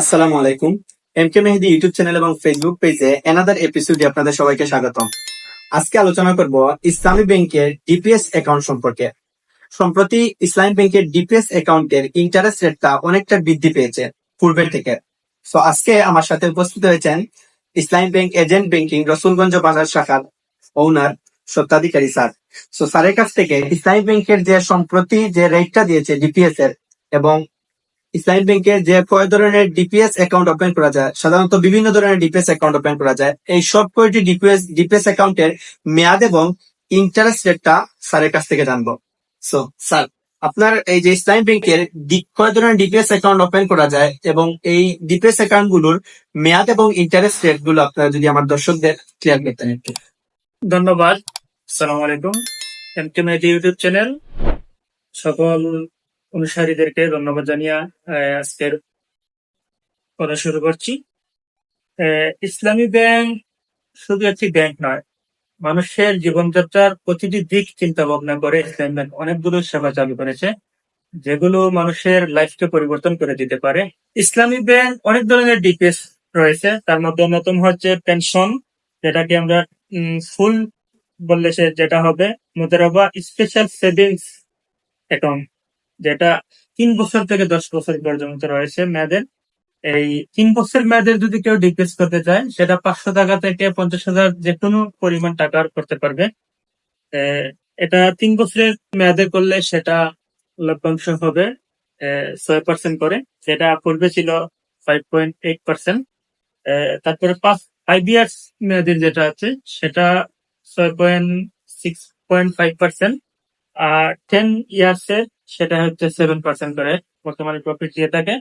আসসালামু আলাইকুম। M K Mehedi YouTube channel এবং ফেসবুক পেজে এনাদার এপিসোডে আপনাদের সবাইকে স্বাগতম। আজকে আলোচনা করব ইসলামী ব্যাংকের ডিপিএস অ্যাকাউন্ট সম্পর্কে। সম্প্রতি ইসলামী ব্যাংকের ডিপিএস অ্যাকাউন্টের ইন্টারেস্ট রেটটা অনেকটা বৃদ্ধি পেয়েছে পূর্বের থেকে। সো আজকে আমার সাথে উপস্থিত হয়েছেন ইসলামী ব্যাংক এজেন্ট ব্যাংকিং রসুলগঞ্জ বাজার শাখার ওনার সত্ত্বাধিকারী স্যার। সো স্যারের কাছ থেকে ইসলামী ব্যাংকের যে সম্প্রতি যে রেটটা দিয়েছে ডিপিএস এর এবং ইসলামী ব্যাংকে যে কয় ধরনের ডিপিএস অ্যাকাউন্ট ওপেন করা যায়, সাধারণত বিভিন্ন ধরনের ডিপিএস অ্যাকাউন্ট ওপেন করা যায়। এই সব কয়টি ডিপিএস ডিপিএস অ্যাকাউন্টের মেয়াদ এবং ইন্টারেস্ট রেটটা স্যারের কাছ থেকে জানব। সো স্যার, আপনার এই যে ইসলামী ব্যাংকের কয় ধরনের ডিপিএস অ্যাকাউন্ট ওপেন করা যায় এবং এই ডিপিএস অ্যাকাউন্টগুলোর মেয়াদ এবং ইন্টারেস্ট রেটগুলো আপনারা যদি আমার দর্শকদের ক্লিয়ার করতেন একটু। ধন্যবাদ। সালাম আলাইকুম। এমকে মেডি ইউটিউব চ্যানেল। সকল অনুসারীদেরকে ধন্যবাদ জানিয়ে আজকের কথা শুরু করছি। ইসলামী ব্যাংক শুধু একটি ব্যাংক নয়, মানুষের জীবনযাত্রার প্রতিটি দিক চিন্তা ভাবনা করে ইসলামী ব্যাংক অনেকগুলো সেবা চালু করেছে, যেগুলো মানুষের লাইফকে পরিবর্তন করে দিতে পারে। ইসলামী ব্যাংক অনেক ধরনের ডিপিএস রয়েছে, তার মধ্যে অন্যতম হচ্ছে পেনশন, যেটাকে আমরা ফুল বললে যেটা হবে, মুদারাবা স্পেশাল সেভিংস অ্যাকাউন্ট। যেটা তিন বছর থেকে দশ বছর পর্যন্ত রয়েছে মেয়াদের। এই তিন বছর মেয়াদের যদি কেউ ডিপিএস করতে চায়, সেটা পাঁচশো টাকা থেকে পঞ্চাশ হাজার যে কোনো পরিমাণ টাকার করতে পারবে। এটা তিন বছরের মেয়াদে করলে সেটা লভ্যাংশ হবে ছয় পার্সেন্ট করে, যেটা পূর্বে ছিল ফাইভ পয়েন্ট এইট পার্সেন্ট তারপরে পাঁচ ফাইভ ইয়ার্স মেয়াদের যেটা আছে, সেটা ছয় point six point five percent আর টেন ইয়ার্স এর সেটা হচ্ছে সেভেন পার্সেন্ট করে বর্তমানে প্রফিট দিয়ে থাকে।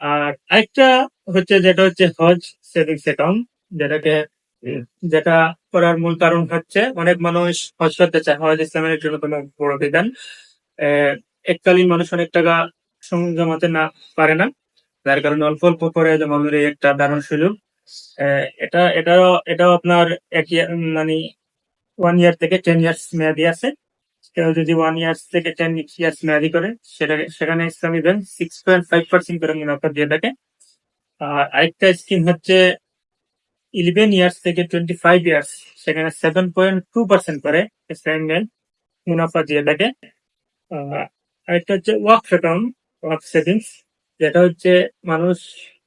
আর আরেকটা হচ্ছে যেটা হচ্ছে হজ সেভিংস অ্যাকাউন্ট যেটাকে, যেটা করার মূল কারণ হচ্ছে অনেক মানুষ হজ করতে চায়। হজ ইসলামের জন্য অন্যতম বড় বিধান। এককালীন মানুষ অনেক টাকা জমাতে না পারে না। যার কারণে অল্প অল্প করে জমানোর একটা দারুণ সুযোগ। এটা, এটাও এটাও আপনার এক মানে ওয়ান ইয়ার থেকে টেন ইয়ার্স মেয়াদি আছে। কেউ যদি ওয়ান ইয়ার্স থেকে টেন ইয়ার্স মেয়াদি করে, সেটা, সেখানে Islami bank six point five percent করে মুনাফা দিয়ে থাকে। আর আরেকটা স্কিম হচ্ছে ইলেভেন ইয়ার্স থেকে টোয়েন্টি ফাইভ ইয়ার্স সেখানে সেভেন পয়েন্ট টু পার্সেন্ট করে ইসলামী ব্যাংক মুনাফা দিয়ে থাকে। আরেকটা হচ্ছে ওয়াক অ্যাকাউন্ট ওয়াক সেভিংস যেটা হচ্ছে মানুষ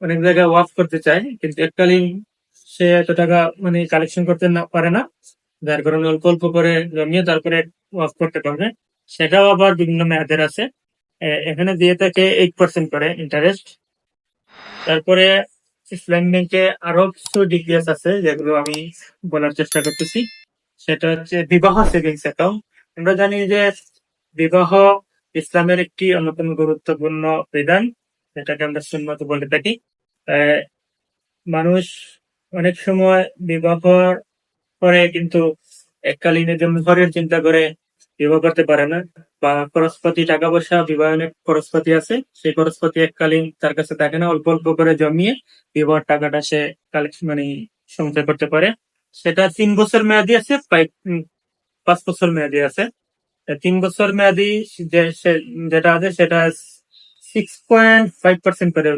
অনেক জায়গায় ওয়াক করতে চায়, কিন্তু এককালীন সে এত টাকা মানে কালেকশন করতে না, পারে না। যার কারণে অল্প অল্প করে জমিয়ে, তারপরে ওয়াক করতে পারবে। সেটাও আবার বিভিন্ন মেয়াদের আছে। এখানে দিয়ে থাকে এইট পার্সেন্ট করে ইন্টারেস্ট তারপরে ইসলাম ব্যাংকে আরও কিছু ডিপিএস আছে যেগুলো আমি বলার চেষ্টা করতেছি। সেটা হচ্ছে বিবাহ সেভিংস অ্যাকাউন্ট আমরা জানি যে বিবাহ ইসলামের একটি অন্যতম গুরুত্বপূর্ণ বিধান, যেটাকে আমরা সুন্নত বলে থাকি। মানুষ অনেক সময় বিবাহ করে কিন্তু এককালীন জন্য ঘরের চিন্তা করে বিবাহ করতে পারে না। বা খরচপাতি টাকা পয়সা বিবাহের খরচপাতি আছে, সেই খরচপাতি এককালীন তার কাছে থাকে না। অল্প অল্প করে জমিয়ে বিবাহের টাকাটা সে কালেকশন মানে সঞ্চয় করতে পারে। সেটা তিন বছর মেয়াদি আছে, পাঁচ বছর মেয়াদি আছে। তিন বছর মেয়াদি যেটা আছে সেটা সিক্স পয়েন্ট ফাইভ পার্সেন্ট করে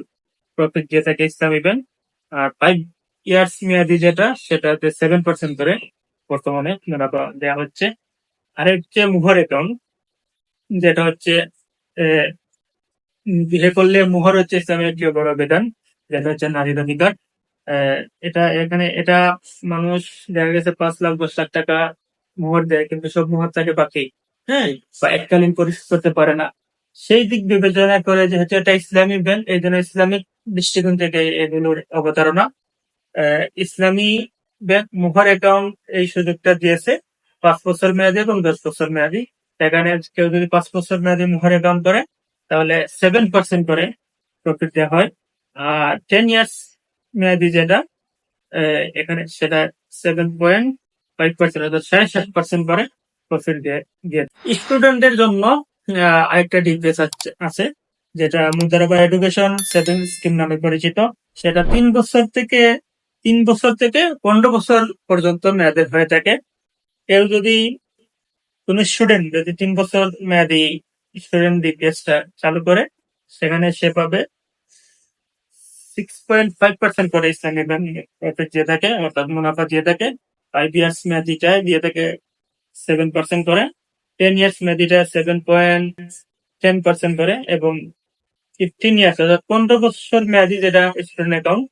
প্রফিট দিয়ে থাকে ইসলামী ব্যাংক। আর ফাইভ ইয়ার্স মেয়াদি যেটা, সেটাতে সেভেন পার্সেন্ট করে বর্তমানে দেওয়া হচ্ছে। আর হচ্ছে মুহর অ্যাকাউন্ট যেটা হচ্ছে বিয়ে করলে মুহর হচ্ছে ইসলামের একটি বড় বেদান যেটা হচ্ছে নারীর অধিকার। এটা এখানে এটা মানুষ দেখা গেছে পাঁচ লাখ দশ লাখ টাকা মোহর দেয় কিন্তু সব মোহর থাকে বাকি। হ্যাঁ। বা এককালীন পরিশোধ করতে পারে না। সেই দিক বিবেচনা করে যেহেতু এটা ইসলামী ব্যাংক এই জন্য ইসলামিক দৃষ্টিকোণ থেকে এগুলোর অবতারণা। আহ, ইসলামী ব্যাংক মোহর অ্যাকাউন্ট এই সুযোগটা দিয়েছে। পাঁচ বছর মেয়াদি এবং দশ বছর মেয়াদি। এখানে কেউ যদি পাঁচ বছর মেয়াদি মোহর অ্যাকাউন্ট করে তাহলে সেভেন পার্সেন্ট করে প্রফিট দেওয়া হয়। আর টেন ইয়ার্স মেয়াদি যেটা এখানে সেটা সেভেন পয়েন্ট ফাইভ পার্সেন্ট অর্থাৎ সাড়ে সাত পার্সেন্ট করে প্রফিট দিয়ে স্টুডেন্টদের জন্য আরেকটা ডিপিএস আছে যেটা মুদারাবা এডুকেশন সেভিংস স্কিম নামে পরিচিত। সেটা তিন বছর থেকে, তিন বছর থেকে পনেরো বছর পর্যন্ত মেয়াদের হয়ে থাকে। কেউ যদি কোন স্টুডেন্ট যদি তিন বছর মেয়াদি স্টুডেন্ট ডিপিএসটা চালু করে, সেখানে সে পাবে সিক্স পয়েন্ট ফাইভ পার্সেন্ট করে ইসলামী ব্যাংক দিয়ে থাকে, অর্থাৎ মুনাফা দিয়ে থাকে। ফাইভ ইয়ার্স মেয়াদিটায় দিয়ে থাকে সেভেন পার্সেন্ট করে। টেন ইয়ার্স মেয়াদিটা সেভেন পয়েন্ট টেন পার্সেন্ট করে এবং ফিফটিন ইয়ার্স অর্থাৎ পনেরো বছর মেয়াদি যেটা স্টুডেন্ট অ্যাকাউন্ট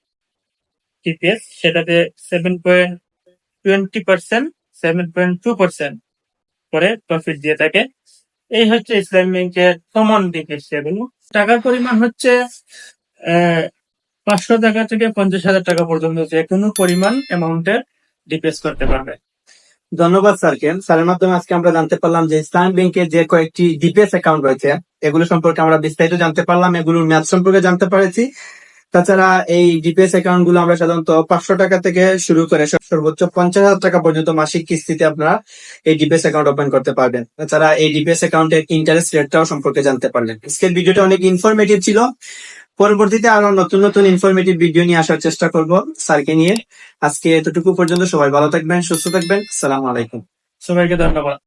টিপিএস সেটাতে seven point twenty percent seven point two percent করে প্রফিট দিয়ে থাকে। এই হচ্ছে ইসলাম ব্যাংকের কমন ডিপিএস সেগুলো টাকার পরিমাণ হচ্ছে পাঁচশো টাকা থেকে পঞ্চাশ হাজার টাকা পর্যন্ত যে কোনো পরিমাণ অ্যামাউন্টের ডিপিএস করতে পারবে। ধন্যবাদ, স্যারকে। স্যারের মাধ্যমে আজকে আমরা জানতে পারলাম যে ইসলাম ব্যাংকের যে কয়েকটি ডিপিএস অ্যাকাউন্ট রয়েছে, এগুলো সম্পর্কে আমরা বিস্তারিত জানতে পারলাম, এগুলোর মেয়াদ সম্পর্কে জানতে পেরেছি। তাছাড়া এই ডিপিএস অ্যাকাউন্টগুলো আমরা সাধারণত পাঁচশো টাকা থেকে শুরু করে সর্বোচ্চ পঞ্চাশ হাজার টাকা পর্যন্ত মাসিক কিস্তিতে আপনারা এই ডিপিএস অ্যাকাউন্ট ওপেন করতে পারবেন। তাছাড়া এই ডিপিএস অ্যাকাউন্টের ইন্টারেস্ট রেটটাও সম্পর্কে জানতে পারলেন আজকের ভিডিওটা অনেক ইনফরমেটিভ ছিল। পরবর্তীতে আরও নতুন নতুন ইনফরমেটিভ ভিডিও নিয়ে আসার চেষ্টা করব স্যারকে নিয়ে। আজকে এতটুকু পর্যন্ত সবাই ভালো থাকবেন, সুস্থ থাকবেন। সালাম আলাইকুম। সবাইকে ধন্যবাদ।